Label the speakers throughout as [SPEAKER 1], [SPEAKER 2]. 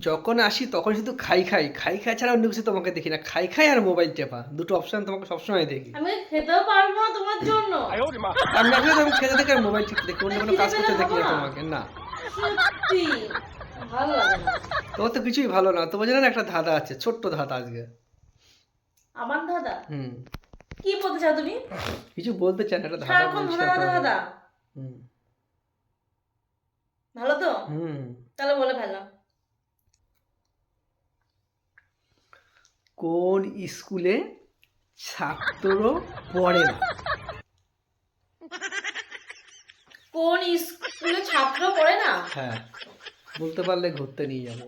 [SPEAKER 1] যখন আসি তখন শুধু খাই খাই খাই খাই ছাড়া অন্য কিছু তোমাকে দেখি না। খাই খাই আর মোবাইল টেপা দুটো অপশন তোমাকে সবসময় দেখি।
[SPEAKER 2] আমি খেতেও পারব না তোমার জন্য।
[SPEAKER 1] আমি আসলে আমি খেতে দেখি আর মোবাইল টিপতে দেখি অন্য কোনো কাজ করতে দেখি না তোমাকে না।
[SPEAKER 2] সত্যি ভালো লাগে না।
[SPEAKER 1] তোমার তো কিছুই ভালো না তোমার জন্য একটা ধাঁধা আছে ছোট্ট ধাঁধা আজকে।
[SPEAKER 2] আমার দাদা
[SPEAKER 1] হুম।
[SPEAKER 2] কি বলতে চাও তুমি?
[SPEAKER 1] কিছু বলতে চান একটা ধাঁধা বলছি
[SPEAKER 2] দাদা দাদা
[SPEAKER 1] আপনাকে।
[SPEAKER 2] দাদা
[SPEAKER 1] হুম।
[SPEAKER 2] ভালো তো?
[SPEAKER 1] হুম।
[SPEAKER 2] তাহলে বলে ফেললাম
[SPEAKER 1] কোন স্কুলে ছাত্র পড়ে না?
[SPEAKER 2] কোন স্কুলে ছাত্র পড়ে না?
[SPEAKER 1] হ্যাঁ বলতে পারলে ঘুরতে নিয়ে যাব।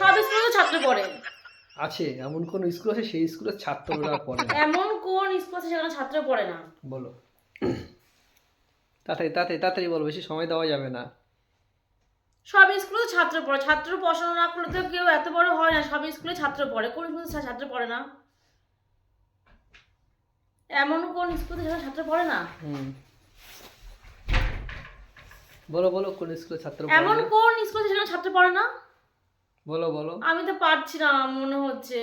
[SPEAKER 2] সব স্কুলে ছাত্র পড়ে।
[SPEAKER 1] আছে এমন কোন স্কুল আছে সেই স্কুলের ছাত্ররা পড়ে না?
[SPEAKER 2] এমন কোন স্কুল আছে সেখানে ছাত্র পড়ে না?
[SPEAKER 1] বলো। তাড়াতাড়ি তাড়াতাড়ি তাড়াতাড়ি বলো বেশি সময় দেওয়া যাবে না।
[SPEAKER 2] সব স্কুলে ছাত্র পড়ে। ছাত্র পড়াশোনা না করলে তো কেউ এত বড় হয় না। সব স্কুলে ছাত্র পড়ে। কোন স্কুলে ছাত্র পড়ে না? এমন কোন স্কুলে ছাত্র পড়ে না?
[SPEAKER 1] বলো বলো কোন স্কুলের ছাত্র পড়ে
[SPEAKER 2] এমন কোন স্কুলে সেখানে ছাত্র পড়ে না?
[SPEAKER 1] বলো বলো।
[SPEAKER 2] আমি তো পারছি না মনে হচ্ছে।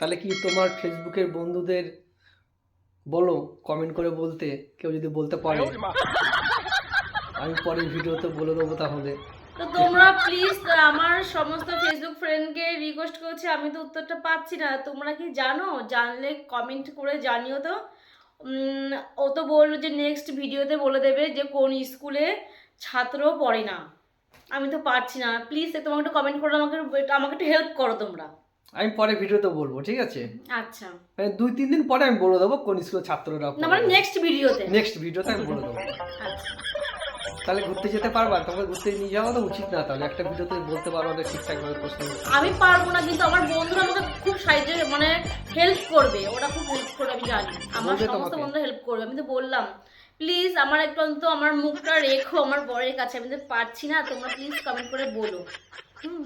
[SPEAKER 1] তাহলে কি তোমার ফেসবুকের বন্ধুদের বলো কমেন্ট করে বলতে কেউ যদি বলতে পারে? আমি পরের ভিডিওতে বলে দেবো তাহলে।
[SPEAKER 2] তো তোমরা প্লিজ আমার সমস্ত ফেসবুক ফ্রেন্ডকে রিকোয়েস্ট করছি আমি তো উত্তরটা পাচ্ছি না। তোমরা কি জানো? জানলে কমেন্ট করে জানিও তো। ও তো বলল যে নেক্সট ভিডিওতে বলে দেবে যে কোন স্কুলে ছাত্র পড়ে না। আমি তো পারছি না। প্লিজ তোমাকে একটু কমেন্ট করে আমাকে আমাকে একটু হেল্প করো তোমরা।
[SPEAKER 1] আমি পরে ভিডিওতে বলব ঠিক আছে?
[SPEAKER 2] আচ্ছা।
[SPEAKER 1] মানে দুই তিন দিন পরে আমি বলে দেবো কোন স্কুলের ছাত্ররা
[SPEAKER 2] না মানে নেক্সট ভিডিওতে।
[SPEAKER 1] নেক্সট ভিডিওতে আমি বলে দেবো।
[SPEAKER 2] আচ্ছা।
[SPEAKER 1] তাহলে ঘুরতে যেতে পারবা? তোমাকে ঘুরতে নিয়ে যাওয়া তো উচিত না তাহলে। একটা ভিডিওতে বলতে পারো না ঠিকঠাক ভাবে প্রশ্ন
[SPEAKER 2] আমি পারব না কিন্তু আমার বন্ধুরা আমাকে খুব সাহায্য মানে হেল্প করবে। ওরা খুব হেল্প করবে আমি জানি। আমার সমস্ত? বন্ধুরা হেল্প করবে। আমি তো বললাম প্লিজ আমার একটু অন্তত আমার মুখটা রেখো আমার বরের কাছে। আমি তো পারছি না তোমরা প্লিজ কমেন্ট করে বলো। হুম।